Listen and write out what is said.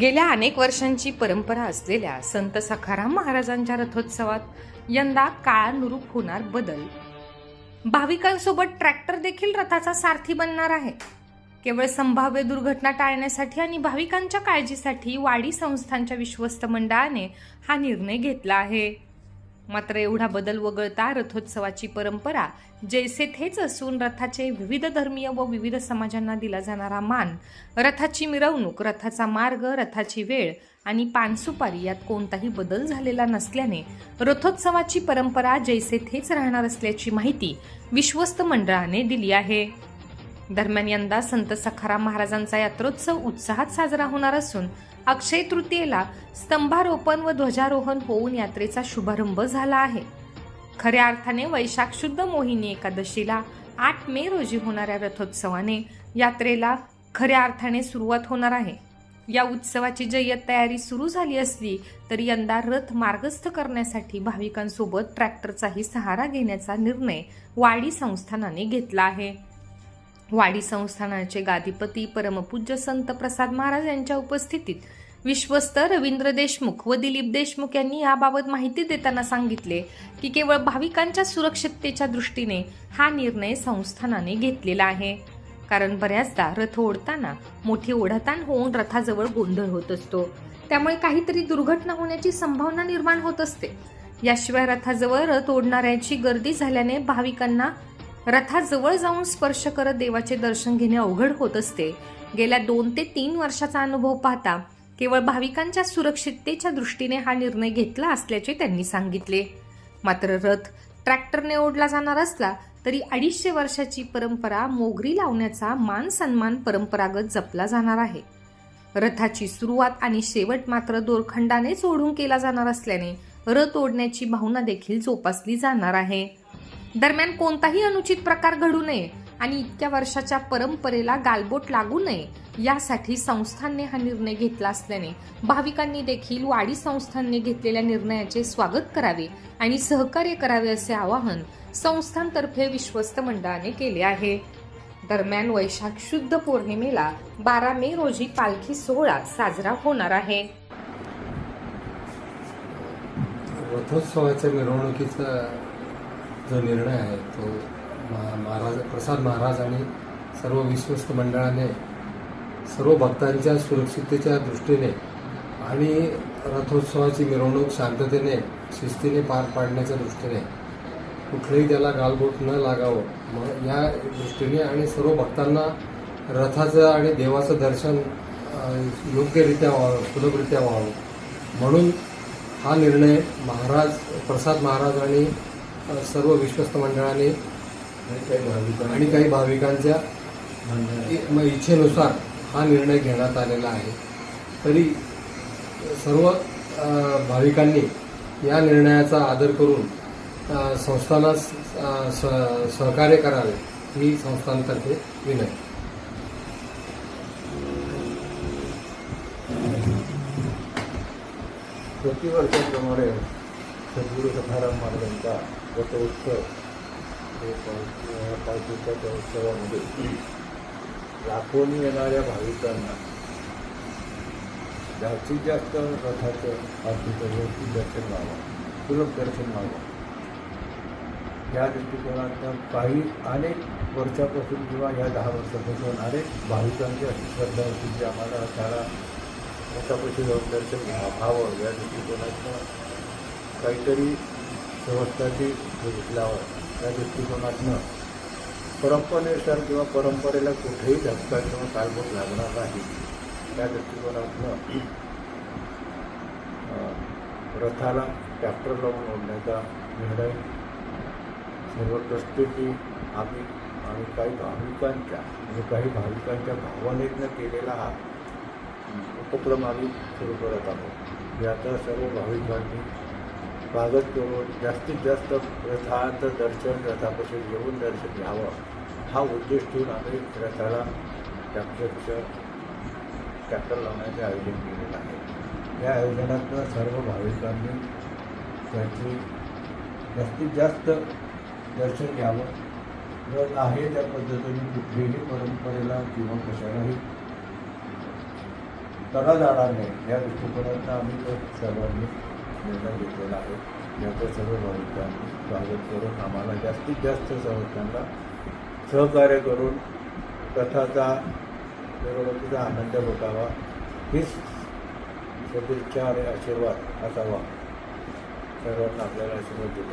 गेल्या अनेक वर्षांची परंपरा असलेल्या संत सखाराम महाराजांच्या रथोत्सवात यंदा काळानुरूप होणार बदल. भाविकांसोबत ट्रॅक्टर देखील रथाचा सारथी बनणार आहे. केवळ संभाव्य दुर्घटना टाळण्यासाठी आणि भाविकांच्या काळजीसाठी वाडी संस्थांच्या विश्वस्त मंडळाने हा निर्णय घेतला आहे. मात्र एवढा बदल वगळता रथोत्सवाची परंपरा जैसे थेच असून रथाचे विविध धर्मीय व विविध समाजांना दिला जाणारा मान रथाची मिरवणूक रथाचा मार्ग रथाची वेळ आणि पानसुपारी यात कोणताही बदल झालेला नसल्याने रथोत्सवाची परंपरा जैसे थेच राहणार असल्याची माहिती विश्वस्त मंडळाने दिली आहे. दरम्यान यंदा संत सखाराम महाराजांचा यात्रोत्सव उत्साहात साजरा होणार असून अक्षय तृतीयेला स्तंभारोपण व ध्वजारोहण होऊन यात्रेचा शुभारंभ झाला आहे. खऱ्या अर्थाने वैशाख शुद्ध मोहिनी एकादशीला आठ मे रोजी होणाऱ्या रथोत्सवाने यात्रेला खऱ्या अर्थाने सुरुवात होणार आहे. या उत्सवाची जय्यत तयारी सुरू झाली असली तरी यंदा रथ मार्गस्थ करण्यासाठी भाविकांसोबत ट्रॅक्टरचाही सहारा घेण्याचा निर्णय वाडी संस्थानाने घेतला आहे. वाडी संस्थानाचे गादीपती परमपूज्य संत प्रसाद महाराज यांच्या उपस्थितीत विश्वस्त रवींद्र देशमुख व दिलीप देशमुख यांनी याबाबत माहिती देताना सांगितले की केवळ भाविकांच्या सुरक्षिततेच्या दृष्टीने हा निर्णय संस्थानाने घेतलेला आहे. कारण बऱ्याचदा रथ ओढताना मोठी ओढाताण होऊन रथाजवळ गोंधळ होत असतो. त्यामुळे काहीतरी दुर्घटना होण्याची संभावना निर्माण होत असते. याशिवाय रथाजवळ रथ ओढणाऱ्यांची गर्दी झाल्याने भाविकांना रथाजवळ जाऊन स्पर्श करत देवाचे दर्शन घेणे अवघड होत असते. गेल्या दोन ते तीन वर्षाचा अनुभव पाहता केवळ भाविकांच्या सुरक्षिततेच्या दृष्टीने हा निर्णय घेतला असल्याचे त्यांनी सांगितले. मात्र रथ ट्रॅक्टरने ओढला जाणार असला तरी अडीचशे वर्षाची परंपरा मोगरी लावण्याचा मान सन्मान परंपरागत जपला जाणार आहे. रथाची सुरुवात आणि शेवट मात्र दोरखंडानेच ओढून केला जाणार असल्याने रथ ओढण्याची भावना देखील जोपासली जाणार आहे. दरम्यान कोणताही अनुचित प्रकार घडू नये आणि इतक्या वर्षाच्या परंपरेला गालबोट लागू नये यासाठी संस्थांनी हा निर्णय घेतला असल्याने भाविकांनी देखील वाडी संस्थांनी घेतलेल्या निर्णयाचे स्वागत करावे आणि सहकार्य करावे असे आवाहन संस्थांतर्फे विश्वस्त मंडळाने केले आहे. दरम्यान वैशाख शुद्ध पौर्णिमेला बारा मे रोजी पालखी सोहळा साजरा होणार आहे. रथोत्सवाच्या मिरवणुकीचा जो निर्णय आहे तो महाराज प्रसाद महाराज आणि सर्व विश्वस्त मंडळाने सर्व भक्तांच्या सुरक्षिततेच्या दृष्टीने आणि रथोत्सवाची मिरवणूक शांततेने शिस्तीने पार पाडण्याच्या दृष्टीने कुठलंही त्याला गालबोट न लागावं. मग या दृष्टीने आणि सर्व भक्तांना रथाचं आणि देवाचं दर्शन योग्यरित्या व्हावं सुलभरित्या व्हावं. म्हणून हा निर्णय महाराज प्रसाद महाराज आणि सर्व विश्वस्त मंडळाने आणि काही भाविकांच्या इच्छेनुसार हा निर्णय घेण्यात आलेला आहे. तरी सर्व भाविकांनी या निर्णयाचा आदर करून अ, संस्थानास अ, स- सहकार्य करावे ही संस्थांतर्फे विनंती. प्रतिवर्षाप्रमाणे सद्गुरू सखाराम महाराजांचा रथोत्सव हे पाल- उत्सवामध्ये लाखोनी येणाऱ्या भाविकांना जास्तीत जास्त रथाचं पालखीचं दर्शन व्हावं सुलभ दर्शन व्हावं. या दृष्टिकोनातून काही अनेक वर्षापासून किंवा या दहा वर्षापासून अनेक भाविकांची अशी श्रद्धा होती की आम्हाला त्याला रथापाशी जाऊन दर्शन घ्या- व्हावं. या दृष्टिकोनातून काहीतरी व्यवस्थाची घेतल्यावर त्या दृष्टिकोनातनं परंपरेनुसार किंवा परंपरेला कुठेही धक्का किंवा कालबोट लागणार नाही. त्या दृष्टिकोनातनं रथाला ट्रॅक्टर लावून ओढण्याचा निर्णय सर्व की आम्ही आणि काही भाविकांच्या म्हणजे काही भाविकांच्या भावनेतनं केलेला हा उपक्रम आम्ही सुरू करत आहोत. याचा सर्व भाविकांनी स्वागत करून जास्तीत जास्त रथाचं दर्शन रथापासून येऊन दर्शन घ्यावं. हा उद्देश ठेवून आम्ही रथाला प्रत्यक्ष ट्रॅक्टर लावण्याचे आयोजन केलेलं आहे. या आयोजनातनं सर्व भाविकांनी त्याची जास्तीत जास्त दर्शन घ्यावं. रथ आहे त्या पद्धतीने कुठलीही परंपरेला किंवा कशालाही तडा जाणार नाही. या दृष्टिकोनातनं आम्ही सर्वांनी निर्णय घेतलेला आहे याचं सर्व भाविकांनी स्वागत करून आम्हाला जास्तीत जास्त सहकांना सहकार्य करून कथाचा मिरवणुकीचा आनंद लुटावा हीच सदिच्छा आणि आशीर्वाद. असावा सर्वांना आपल्याला आशीर्वाद देत